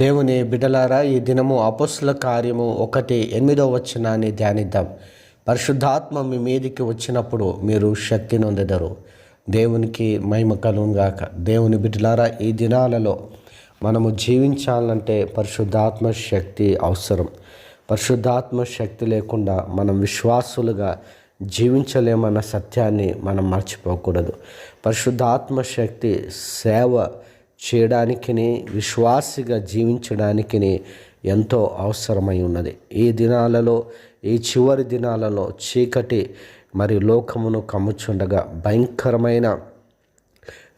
దేవుని బిడలారా ఈ దినము అపస్సుల కార్యము ఒకటి ఎనిమిదో వచనాన్ని ధ్యానిద్దాం. పరిశుద్ధాత్మ మీ మీదికి వచ్చినప్పుడు మీరు శక్తి నొందెదరు. దేవునికి మహిమ కలుగాక దేవుని బిడ్డలారా ఈ దినాలలో మనము జీవించాలంటే పరిశుద్ధాత్మ శక్తి అవసరం. పరిశుద్ధాత్మ శక్తి లేకుండా మనం విశ్వాసులుగా జీవించలేమన్న సత్యాన్ని మనం మర్చిపోకూడదు. పరిశుద్ధాత్మ శక్తి సేవ చేయడానికిని విశ్వాసిగా జీవించడానికి ఎంతో అవసరమై ఉన్నది. ఈ దినాలలో ఈ చివరి దినాలలో చీకటి మరి లోకమును కమ్ముచుండగా భయంకరమైన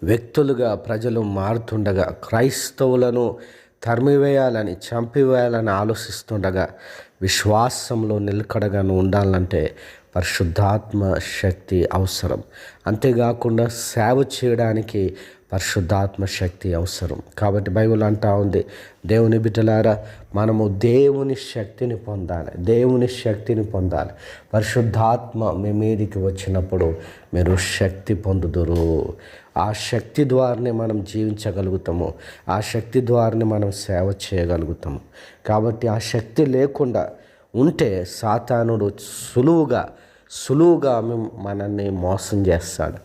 వ్యక్తులుగా ప్రజలు మారుతుండగా క్రైస్తవులను తరిమివేయాలని చంపివేయాలని ఆలోచిస్తుండగా విశ్వాసంలో నిలకడగా ఉండాలంటే పరిశుద్ధాత్మ శక్తి అవసరం. అంతేకాకుండా సేవ చేయడానికి పరిశుద్ధాత్మ శక్తి అవసరం. కాబట్టి బైబిల్ అంటా ఉంది దేవుని బిడ్డలారా మనము దేవుని శక్తిని పొందాలి దేవుని శక్తిని పొందాలి. పరిశుద్ధాత్మ మీ మీదికి వచ్చినప్పుడు మీరు శక్తి పొందుదురు. ఆ శక్తి ద్వారానే మనం జీవించగలుగుతాము. ఆ శక్తి ద్వారానే మనం సేవ చేయగలుగుతాము. కాబట్టి ఆ శక్తి లేకుండా ఉంటే సాతానుడు సులువుగా సులువుగా మేము మనల్ని మోసం చేస్తాడు.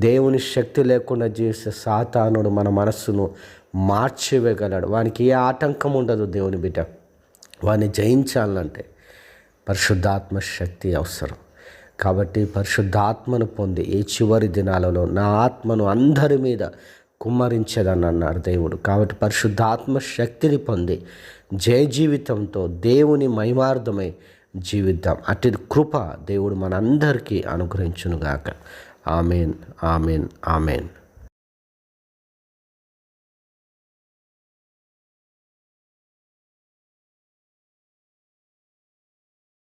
దేవుని శక్తి లేకుండా చేసే సాతానుడు మన మనస్సును మార్చివేయగలడు. వానికి ఏ ఆటంకం ఉండదు దేవుని బిడ్డ. వాడిని జయించాలంటే పరిశుద్ధాత్మ శక్తి అవసరం. కాబట్టి పరిశుద్ధాత్మను పొంది ఈ చివరి దినాలలో నా ఆత్మను అందరి మీద కుమ్మరించదని అన్నారు దేవుడు. కాబట్టి పరిశుద్ధాత్మ శక్తిని పొంది జయ జీవితంతో దేవుని మహిమార్థమై జీవిద్దాం. అటు కృప దేవుడు మనందరికీ అనుగ్రహించునుగాక. Amen amen amen.